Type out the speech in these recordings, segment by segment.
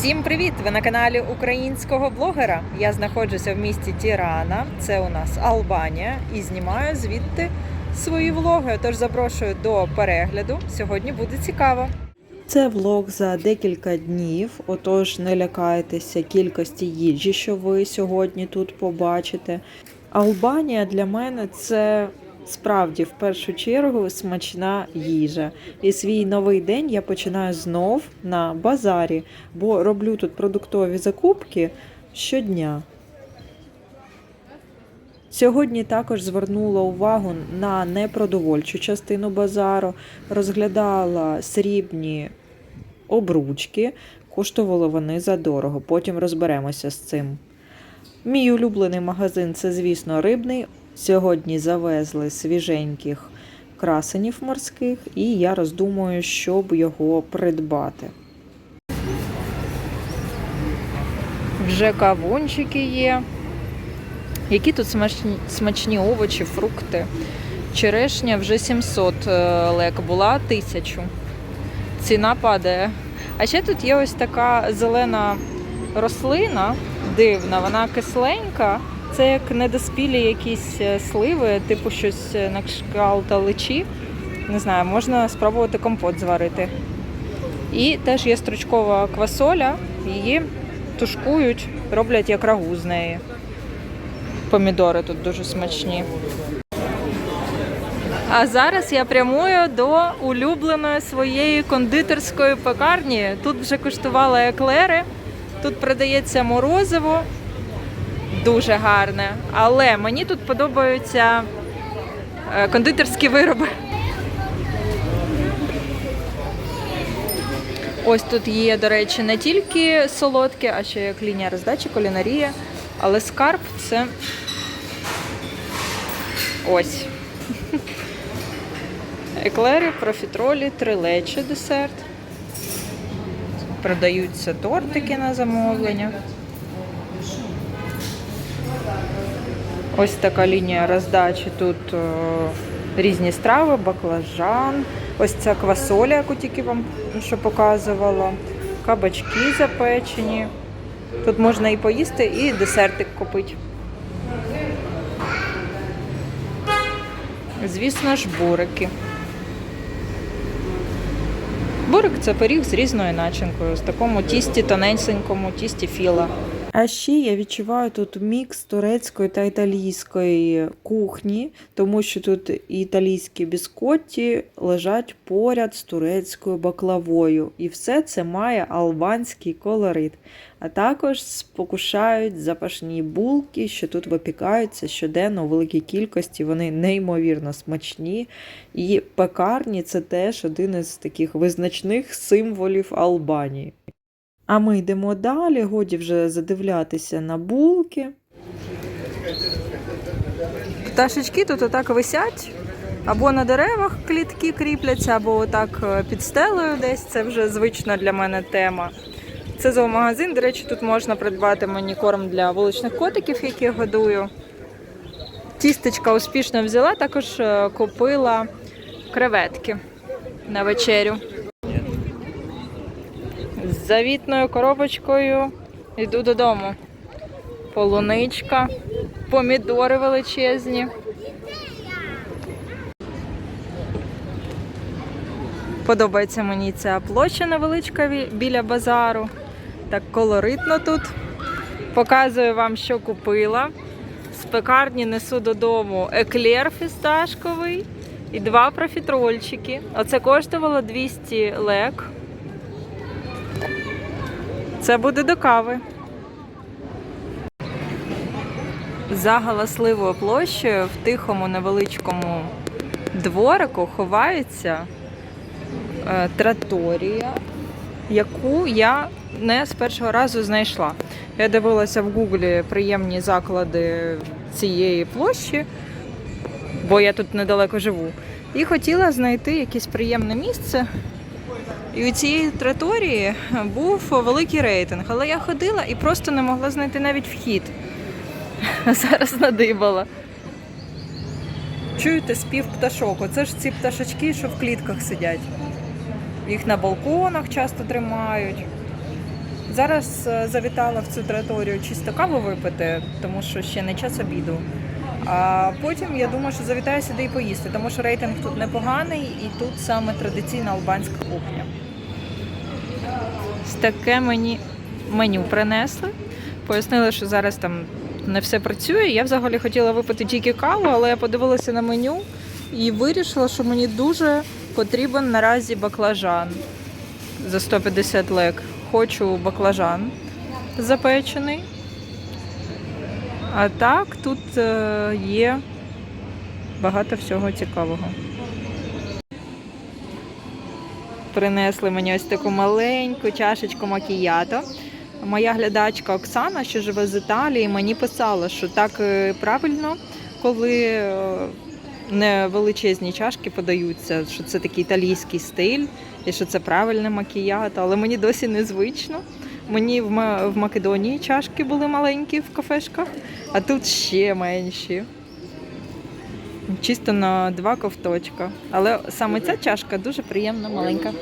Всім привіт! Ви на каналі українського блогера. Я знаходжуся в місті Тірана, це у нас Албанія, і знімаю звідти свої влоги. Тож запрошую до перегляду. Сьогодні буде цікаво. Це влог за декілька днів, отож не лякайтеся кількості їжі, що ви сьогодні тут побачите. Албанія для мене це справді в першу чергу смачна їжа. І свій новий день я починаю знов на базарі, бо роблю тут продуктові закупки щодня. Сьогодні також звернула увагу на непродовольчу частину базару, розглядала срібні обручки, коштували вони задорого. Потім розберемося з цим. Мій улюблений магазин це, звісно, рибний. Сьогодні завезли свіженьких красенів морських, і я роздумую, щоб його придбати. Вже кавунчики є. Які тут смачні, смачні овочі, фрукти. Черешня вже 700 е, лек була 1000. Ціна падає. А ще тут є ось така зелена рослина, дивна, вона кисленька. Це як недоспілі якісь е, сливи, типу щось е, на кшталт личі. Не знаю, можна спробувати компот зварити. І теж є стручкова квасоля, її тушкують, роблять як рагу з неї. Помідори тут дуже смачні. А зараз я прямую до улюбленої своєї кондитерської пекарні. Тут вже куштувала еклери, тут продається морозиво, дуже гарне. Але мені тут подобаються е, кондитерські вироби. Ось тут є, до речі, не тільки солодке, а ще як лінія роздачі, кулінарія. Але скарб це ось. Еклери, профітролі, трилечі десерт. Продаються тортики на замовлення. Ось така лінія роздачі. Тут е, різні страви, баклажан. Ось ця квасоля, яку тільки вам що показувала. Кабачки запечені. Тут можна і поїсти, і десертик купити. Звісно ж, бурики. Бурик це пиріг з різною начинкою, з такому тісті тоненькому, тісті філа. А ще я відчуваю тут мікс турецької та італійської кухні, тому що тут італійські біскотті лежать поряд з турецькою баклавою. І все це має албанський колорит. А також спокушають запашні булки, що тут випікаються щоденно у великій кількості. Вони неймовірно смачні. І пекарні це теж один із таких визначних символів Албанії. А ми йдемо далі, годі вже задивлятися на булки. Пташечки тут отак висять, або на деревах клітки кріпляться, або отак е, під стелею десь. Це вже звична для мене тема. Це зоомагазин. До речі, тут можна придбати мені корм для вуличних котиків, які годую. Тістечка успішно взяла, також е, купила креветки на вечерю. З завітною коробочкою йду додому. Полуничка, помідори величезні. Подобається мені ця площа невеличка біля базару. Так колоритно тут. Показую вам, що купила. З пекарні несу додому еклер фісташковий і два профітрольчики. Оце коштувало 200 лек. Це буде до кави. За галасливою площею в тихому невеличкому дворику ховається е, траторія, яку я не з першого разу знайшла. Я дивилася в гуглі приємні заклади цієї площі, бо я тут недалеко живу. І хотіла знайти якесь приємне місце. І у цієї траторії був великий рейтинг, але я ходила і просто не могла знайти навіть вхід. Зараз надибала. Чуєте спів пташок? Оце ж ці пташечки, що в клітках сидять. Їх на балконах часто тримають. Зараз е, завітала в цю територію чисто каву випити, тому що ще не час обіду. А потім я думаю, що завітаю сюди і поїсти, тому що рейтинг тут непоганий і тут саме традиційна албанська кухня. Ось Таке мені меню принесли. Пояснили, що зараз там не все працює. Я взагалі хотіла випити тільки каву, але я подивилася на меню і вирішила, що мені дуже потрібен наразі баклажан за 150 лек. Хочу баклажан запечений. А так тут е, є багато всього цікавого. Принесли мені ось таку маленьку чашечку макіято. Моя глядачка Оксана, що живе з Італії, мені писала, що так е, правильно, коли е, не величезні чашки подаються, що це такий італійський стиль і що це правильне макіято, але мені досі незвично. Мені в Македонії чашки були маленькі в кафешках, а тут ще менші. Чисто на два ковточка. Але саме ця чашка дуже приємна, маленька.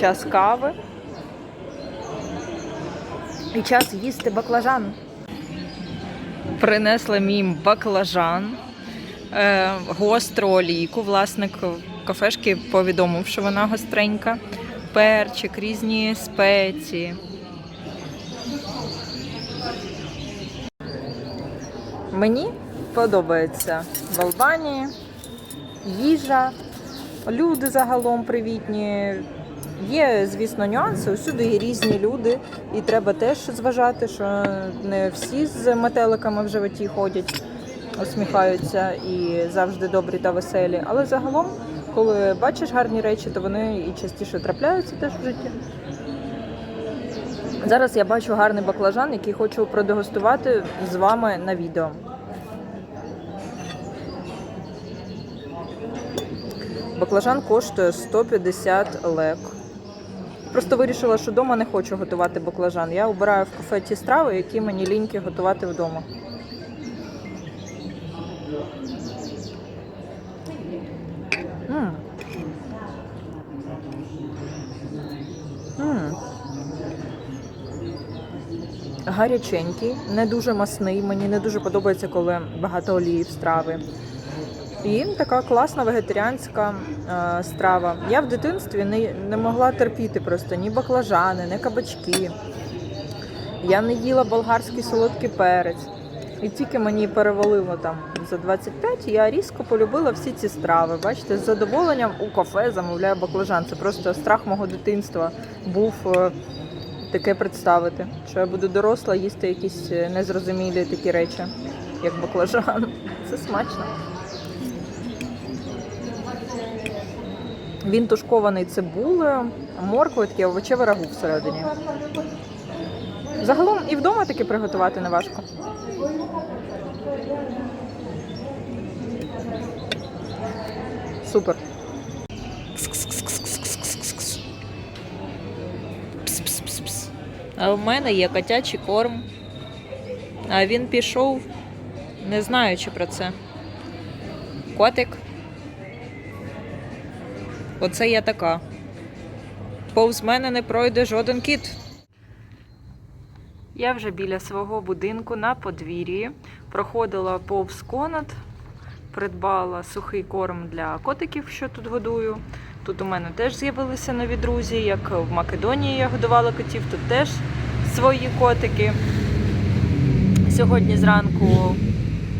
Час кави. І час їсти баклажан. Принесли мій баклажан, е, гостру олійку. Власник кафешки повідомив, що вона гостренька. Перчик, різні спеції. Мені подобається в Албанії їжа, люди загалом привітні. Є, звісно, нюанси. Усюди є різні люди, і треба теж зважати, що не всі з метеликами в животі ходять, усміхаються і завжди добрі та веселі. Але загалом, коли бачиш гарні речі, то вони і частіше трапляються теж в житті. Зараз я бачу гарний баклажан, який хочу продегустувати з вами на відео. Баклажан коштує 150 лек. Просто вирішила, що вдома не хочу готувати баклажан. Я обираю в кафе ті страви, які мені ліньки готувати вдома. М. М. Гаряченький, не дуже масний. Мені не дуже подобається, коли багато олії в страви. І така класна вегетаріанська е, страва. Я в дитинстві не, не могла терпіти просто ні баклажани, ні кабачки. Я не їла болгарський солодкий перець. І тільки мені перевалило там за 25, я різко полюбила всі ці страви. Бачите, з задоволенням у кафе замовляю баклажан. Це просто страх мого дитинства був е, таке представити, що я буду доросла їсти якісь е, незрозумілі такі речі, як баклажан. Це смачно. Він тушкований цибулею, морквою, таке овочеве рагу всередині. Загалом і вдома таке приготувати не важко. Супер. А в мене є котячий корм. А він пішов, не знаючи про це. Котик. Оце я така. Повз мене не пройде жоден кіт. Я вже біля свого будинку на подвір'ї. Проходила повз конат, придбала сухий корм для котиків, що тут годую. Тут у мене теж з'явилися нові друзі, як в Македонії я годувала котів, тут теж свої котики. Сьогодні зранку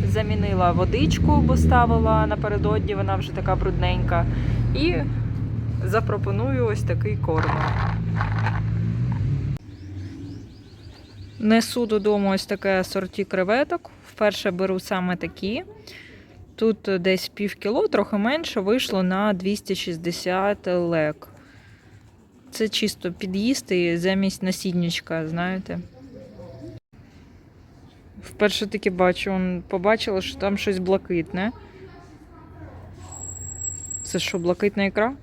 замінила водичку, бо ставила напередодні, вона вже така брудненька. І запропоную ось такий корм. Несу додому ось таке асорті креветок. Вперше беру саме такі. Тут десь пів кіло, трохи менше, вийшло на 260 лек. Це чисто під'їсти замість насіннячка, знаєте. Вперше таки бачу, он побачила, що там щось блакитне. Це що, блакитна ікра?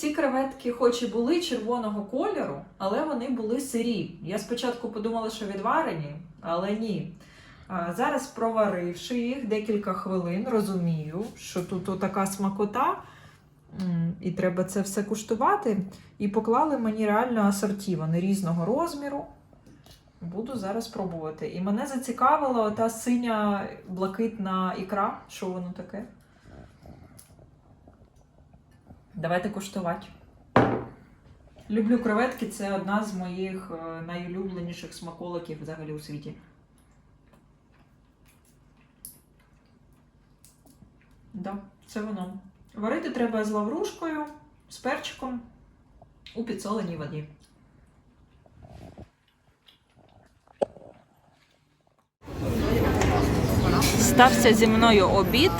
Ці креветки, хоч і були червоного кольору, але вони були сирі. Я спочатку подумала, що відварені, але ні. Зараз, проваривши їх декілька хвилин, розумію, що тут така смакота. І треба це все куштувати. І поклали мені реально асорті. Вони різного розміру. Буду зараз пробувати. І мене зацікавила та синя блакитна ікра. Що воно таке? Давайте куштувати. Люблю креветки, це одна з моїх е, найулюбленіших смаколиків взагалі у світі. Да, це воно. Варити треба з лаврушкою, з перчиком у підсоленій воді. Стався зі мною обід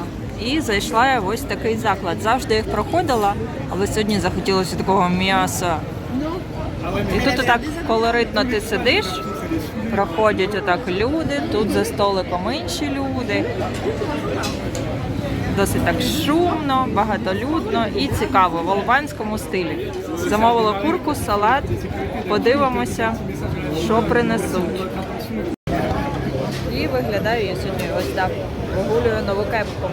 і зайшла я в ось такий заклад. Завжди їх проходила, але сьогодні захотілося такого м'яса. І тут отак колоритно ти сидиш, проходять отак люди, тут за столиком інші люди. Досить так шумно, багатолюдно і цікаво в албанському стилі. Замовила курку, салат. Подивимося, що принесуть. І виглядаю я сьогодні ось так. Прогулюю нову кепку.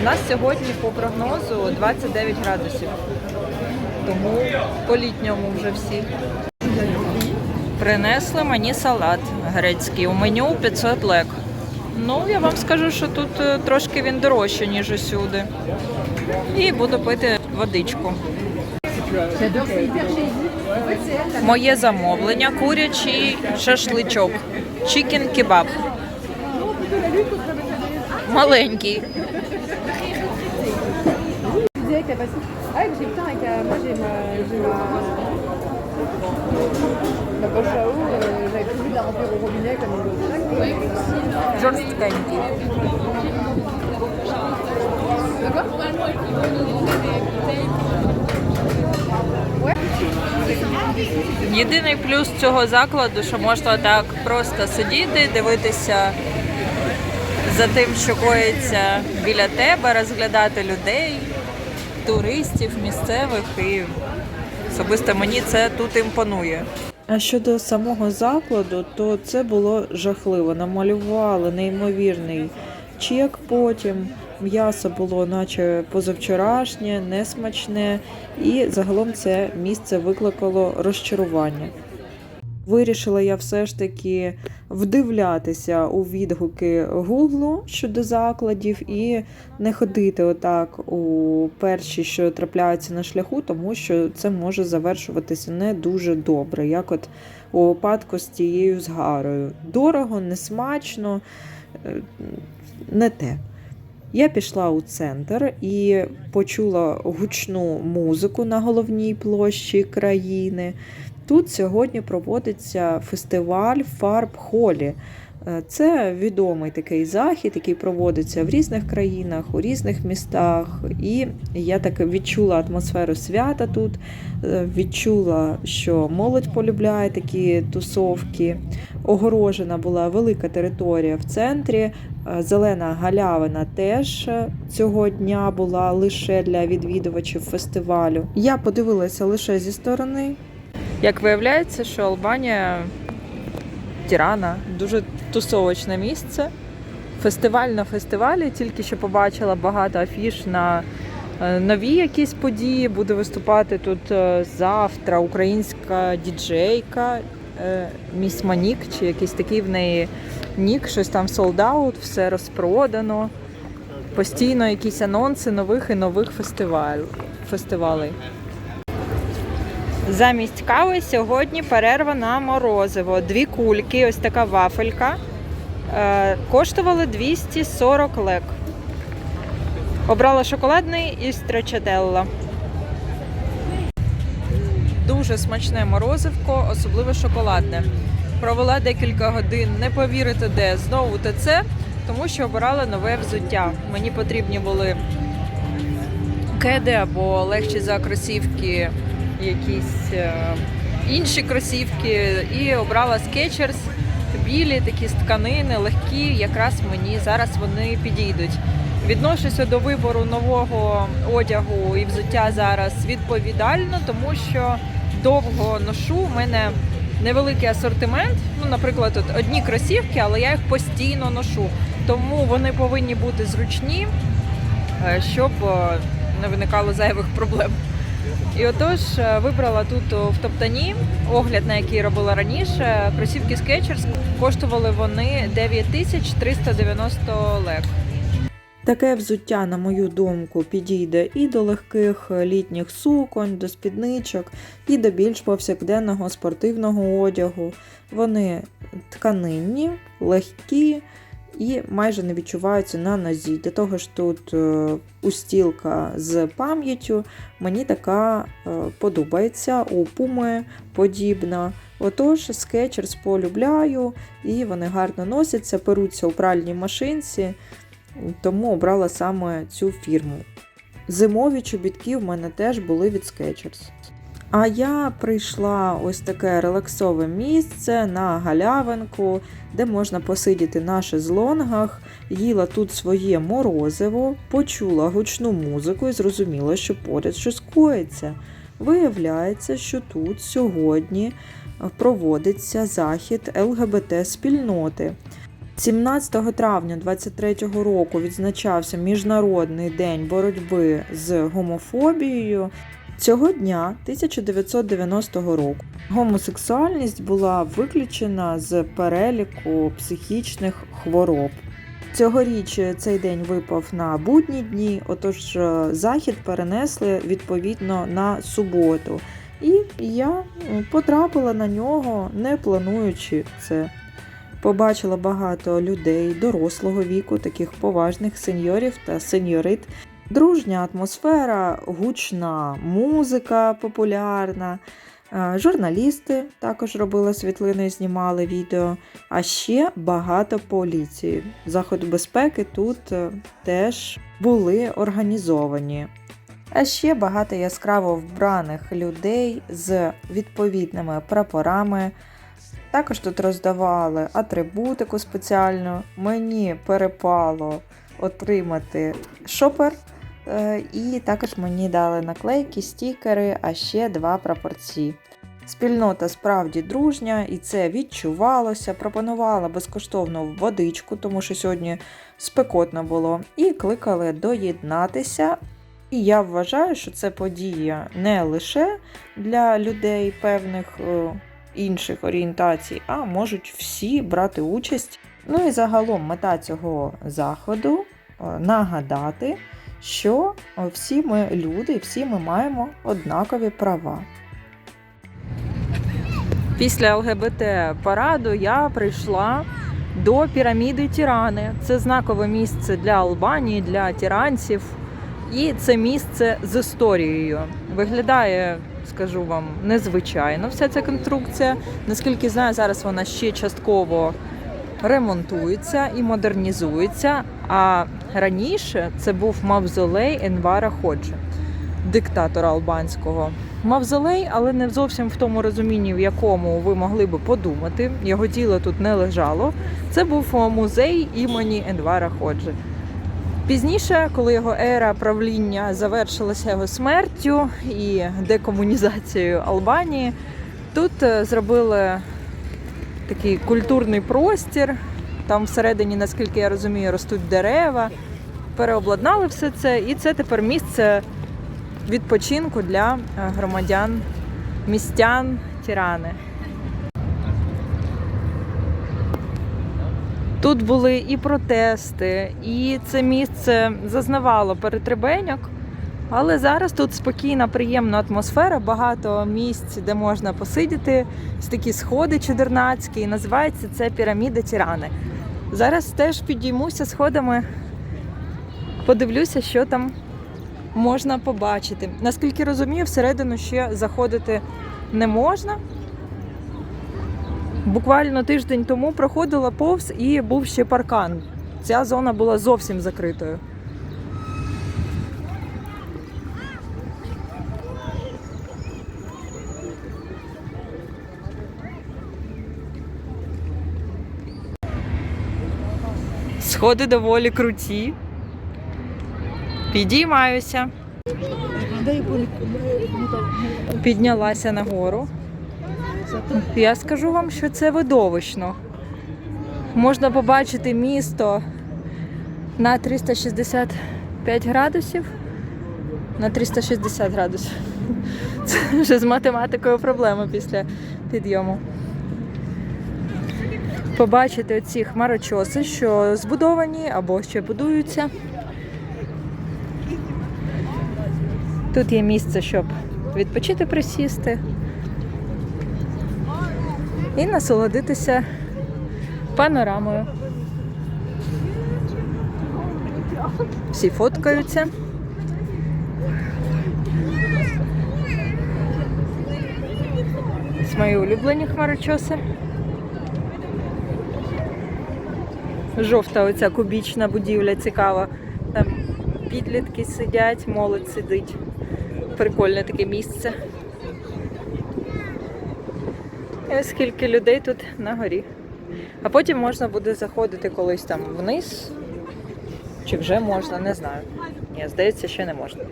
У нас сьогодні по прогнозу 29 градусів. Тому по-літньому вже всі. Принесли мені салат грецький. У меню 500 лек. Ну, я вам скажу, що тут е, трошки він дорожче, ніж усюди. І буду пити водичку. Моє замовлення курячий шашличок. Чікен кебаб. Маленький. T'as passé. Ah ouais, j'ai temps avec la... Moi j'ai ma. Ma. Ma poche à eau, euh, j'avais prévu de la remplir au robinet comme on le fait. Жорсткенький. Єдиний плюс цього закладу, що можна так просто сидіти, дивитися за тим, що коїться біля тебе, розглядати людей, туристів, місцевих і особисто мені це тут імпонує. А щодо самого закладу, то це було жахливо. Намалювали неймовірний чек потім. М'ясо було наче позавчорашнє, несмачне, і загалом це місце викликало розчарування. Вирішила я все ж таки вдивлятися у відгуки Гуглу щодо закладів і не ходити отак у перші, що трапляються на шляху, тому що це може завершуватися не дуже добре, як от у випадку з тією згарою. Дорого, несмачно, е, не те. Я пішла у центр і почула гучну музику на головній площі країни. Тут сьогодні проводиться фестиваль фарб Холі. Е, Це відомий такий захід, який проводиться в різних країнах, у різних містах. І я так відчула атмосферу свята тут, е, відчула, що молодь полюбляє такі тусовки. Огорожена була велика територія в центрі. Е, Зелена галявина теж цього дня була лише для відвідувачів фестивалю. Я подивилася лише зі сторони. Як виявляється, що Албанія Тірана дуже тусовочне місце. Фестиваль на фестивалі, тільки що побачила багато афіш на е, нові якісь події. Буде виступати тут е, завтра українська діджейка, е, міс Манік, чи якийсь такий в неї нік, щось там солдаут, все розпродано. Постійно якісь анонси нових і нових фестиваль, фестивалей. Замість кави сьогодні перерва на морозиво. Дві кульки, ось така вафелька. Е, коштували 240 лек. Обрала шоколадний і строчателла. Дуже смачне морозивко, особливо шоколадне. Провела декілька годин, не повірите де, знову ТЦ, тому що обирала нове взуття. Мені потрібні були кеди або легші за кросівки якісь е, інші кросівки і обрала Skechers, білі такі з тканини, легкі, якраз мені зараз вони підійдуть. Відношуся до вибору нового одягу і взуття зараз відповідально, тому що довго ношу. У мене невеликий асортимент. Ну, наприклад, от одні кросівки, але я їх постійно ношу. Тому вони повинні бути зручні, е, щоб е, не виникало зайвих проблем. І отож е, вибрала тут в Топтані огляд, на який робила раніше. Кросівки Skechers. Коштували вони 9390 лек. Таке взуття, на мою думку, підійде і до легких літніх суконь, до спідничок, і до більш повсякденного спортивного одягу. Вони тканинні, легкі і майже не відчуваються на нозі. До того ж, тут е, устілка з пам'яттю. Мені така е, подобається, у пуми подібна. Отож, скетчерс полюбляю, і вони гарно носяться, перуться у пральній машинці, тому обрала саме цю фірму. Зимові чобітки в мене теж були від Skechers. А я прийшла ось таке релаксове місце на галявинку, де можна посидіти на шезлонгах, їла тут своє морозиво, почула гучну музику і зрозуміла, що поряд щось коїться. Виявляється, що тут сьогодні проводиться захід ЛГБТ-спільноти. 17 травня 2023 року відзначався Міжнародний день боротьби з гомофобією. Цього дня 1990 року гомосексуальність була виключена з переліку психічних хвороб. Цьогоріч цей день випав на будні дні, отож е, захід перенесли відповідно на суботу. І я потрапила на нього, не плануючи це. Побачила багато людей дорослого віку, таких поважних сеньорів та сеньорит, Дружня атмосфера, гучна музика популярна. е, Журналісти також робили світлини і знімали відео, а ще багато поліції. Заходи безпеки тут е, теж були організовані. А ще багато яскраво вбраних людей з відповідними прапорами. Також тут роздавали атрибутику спеціальну. Мені перепало отримати шопер. Е, І також мені дали наклейки, стікери, а ще два прапорці. Спільнота справді дружня, і це відчувалося. Пропонувала безкоштовну водичку, тому що сьогодні спекотно було, і кликали доєднатися. І я вважаю, що це подія не лише для людей певних е, інших орієнтацій, а можуть всі брати участь. Ну і загалом мета цього заходу е, нагадати, що всі ми люди, всі ми маємо однакові права. Після ЛГБТ параду я прийшла до піраміди Тірани. Це знакове місце для Албанії, для тіранців. І це місце з історією. Виглядає, скажу вам, незвичайно вся ця конструкція. Наскільки знаю, зараз вона ще частково ремонтується і модернізується. А раніше це був мавзолей Енвара Ходжі, диктатора албанського. Мавзолей, але не зовсім в тому розумінні, в якому ви могли би подумати. Його тіло тут не лежало. Це був музей імені Енвара Ходжі. Пізніше, коли його ера правління завершилася його смертю і декомунізацією Албанії, тут е, зробили такий культурний простір. Там всередині, наскільки я розумію, ростуть дерева, переобладнали все це, і це тепер місце відпочинку для е, громадян, містян Тірани. Тут були і протести, і це місце зазнавало перетребеньок. Але зараз тут спокійна, приємна атмосфера, багато місць, де можна посидіти. Ось такі сходи чудернацькі, і називається це піраміда Тірани. Зараз теж підіймуся сходами, подивлюся, що там можна побачити. Наскільки розумію, всередину ще заходити не можна. Буквально тиждень тому проходила повз і був ще паркан. Ця зона була зовсім закритою. Сходи доволі круті. Підіймаюся. Піднялася нагору. Я скажу вам, що це видовищно. Можна побачити місто на 365 градусів. на 360 градусів. Це вже з математикою проблема після підйому. Побачити оці хмарочоси, що збудовані або ще будуються. Тут є місце, щоб відпочити, присісти і насолодитися панорамою. Всі фоткаються. Ось мої улюблені хмарочоси. Жовта оця кубічна будівля цікава. Там підлітки сидять, молодь сидить. Прикольне таке місце. І ось скільки людей тут на горі. А потім можна буде заходити колись там вниз. Чи вже можна, не знаю. Ні, здається, ще не можна.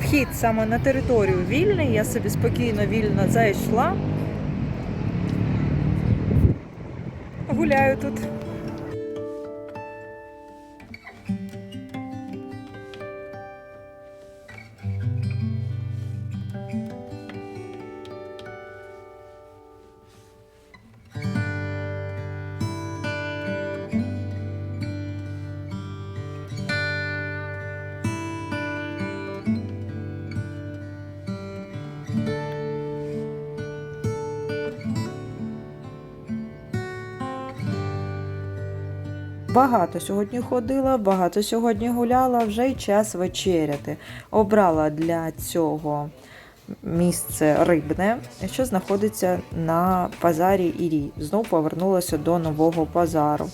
Вхід саме на територію вільний, я собі спокійно вільно зайшла. Гуляю тут. Багато сьогодні ходила, багато сьогодні гуляла, вже й час вечеряти. Обрала для цього місце рибне, що знаходиться на базарі Ірі. Знов повернулася до нового базару.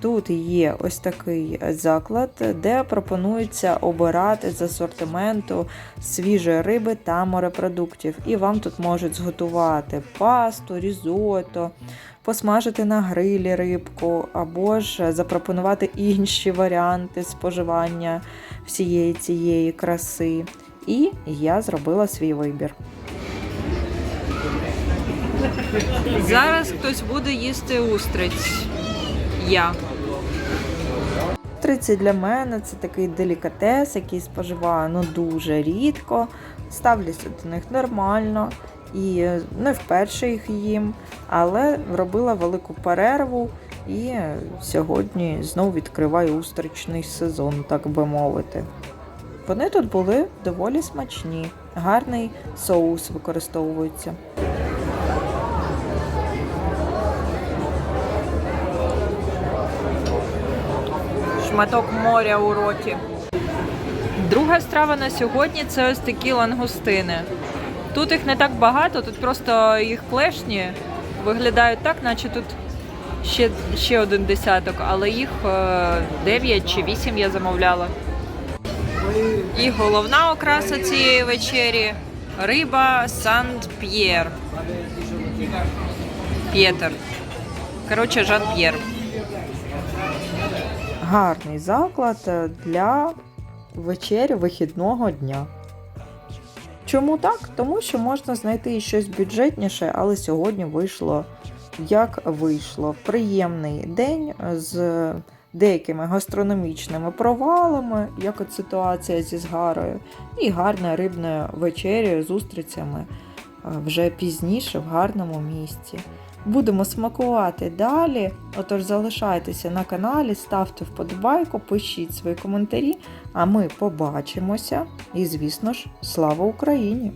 Тут є ось такий заклад, де пропонується обирати з асортименту свіжої риби та морепродуктів. І вам тут можуть зготувати пасту, різото, посмажити на грилі рибку, або ж запропонувати інші варіанти споживання всієї цієї краси. І я зробила свій вибір. Зараз хтось буде їсти устриць. Я. Устриці для мене це такий делікатес, який споживаю ну, дуже рідко. Ставлюся до них нормально і не вперше їх їм, але робила велику перерву і сьогодні знову відкриваю устричний сезон, так би мовити. Вони тут були доволі смачні, гарний соус використовується. Шматок моря у роті. Друга страва на сьогодні це ось такі лангустини. Тут їх не так багато, тут просто їх клешні виглядають так, наче тут ще, ще один десяток, але їх 9 чи 8 я замовляла. І головна окраса цієї вечері риба Сант-П'єр. П'єтер. Коротше, Жан-П'єр. Гарний заклад е, для вечері вихідного дня. Чому так? Тому що можна знайти і щось бюджетніше, але сьогодні вийшло як вийшло. Приємний день з деякими гастрономічними провалами, як от ситуація зі згарою, і гарною рибною вечерею з устрицями е, вже пізніше в гарному місці. Будемо смакувати далі. Отож, залишайтеся на каналі, ставте вподобайку, пишіть свої коментарі, а ми побачимося. І, звісно ж, слава Україні!